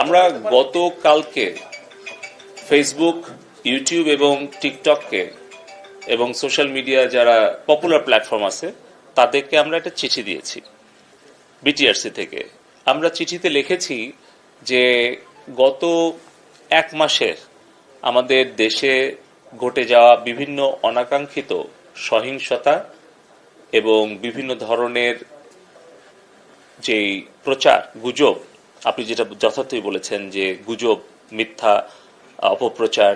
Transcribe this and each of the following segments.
আমরা গতকালকে Facebook YouTube এবং টিকটককে এবং সোশ্যাল মিডিয়া যারা পপুলার প্ল্যাটফর্ম আছে, তাদেরকে আমরা একটা চিঠি দিয়েছি বিটিআরসি থেকে। আমরা চিঠিতে লিখেছি যে গত এক মাসের আমাদের দেশে ঘটে যাওয়া বিভিন্ন অনাকাঙ্ক্ষিত সহিংসতা এবং বিভিন্ন ধরনের যেই প্রচার, গুজব আপনি যেটা যথার্থই বলেছেন যে গুজব, মিথ্যা, অপপ্রচার,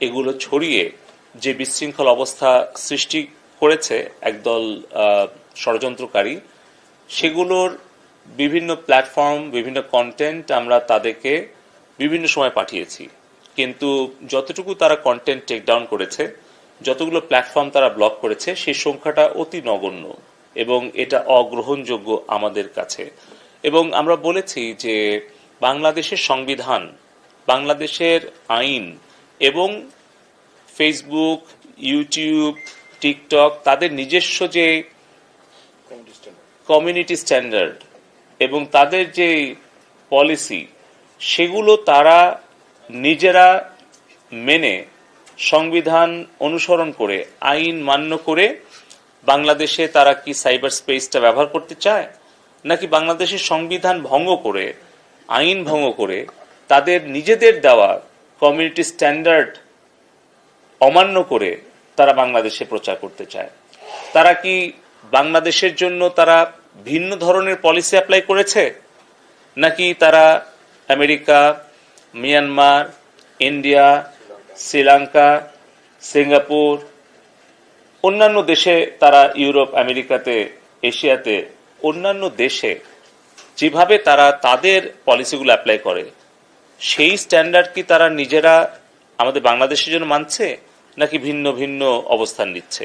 এগুলো ছড়িয়ে যে বিশৃঙ্খল অবস্থা সৃষ্টি করেছে একদল ষড়যন্ত্রকারী, সেগুলোর বিভিন্ন প্ল্যাটফর্ম বিভিন্ন কন্টেন্ট আমরা তাদেরকে বিভিন্ন সময় পাঠিয়েছি। কিন্তু যতটুকু তারা কন্টেন্ট টেক ডাউন করেছে, যতগুলো প্ল্যাটফর্ম তারা ব্লক করেছে, সেই সংখ্যাটা অতি নগণ্য এবং এটা অগ্রহণযোগ্য আমাদের কাছে। এবং আমরা বলেছি যে বাংলাদেশের সংবিধান, বাংলাদেশের আইন এবং ফেসবুক ইউটিউব টিকটক তাদের নিজস্ব যে কমিউনিটি স্ট্যান্ডার্ড এবং তাদের যে পলিসি সেগুলো তারা নিজেরা মেনে সংবিধান অনুসরণ করে, আইন মান্য করে বাংলাদেশে তারা কি সাইবার স্পেসটা ব্যবহার করতে চায়? নাকি বাংলাদেশের সংবিধান ভঙ্গ করে, আইন ভঙ্গ করে তাদের নিজেদের দেওয়া কমিউনিটি স্ট্যান্ডার্ড অমান্য করে তারা বাংলাদেশে প্রচার করতে চায়? তারা কি বাংলাদেশের জন্য তারা ভিন্ন ধরনের পলিসি অ্যাপ্লাই করেছে? নাকি তারা America, Myanmar, India, Sri Lanka, Singapore, অন্যান্য দেশে তারা ইউরোপ, আমেরিকাতে, এশিয়াতে অন্যান্য দেশে যেভাবে তারা তাদের পলিসিগুলো অ্যাপ্লাই করে, সেই স্ট্যান্ডার্ড কি তারা নিজেরা আমাদের বাংলাদেশের জন্য মানছে নাকি ভিন্ন ভিন্ন অবস্থান নিচ্ছে?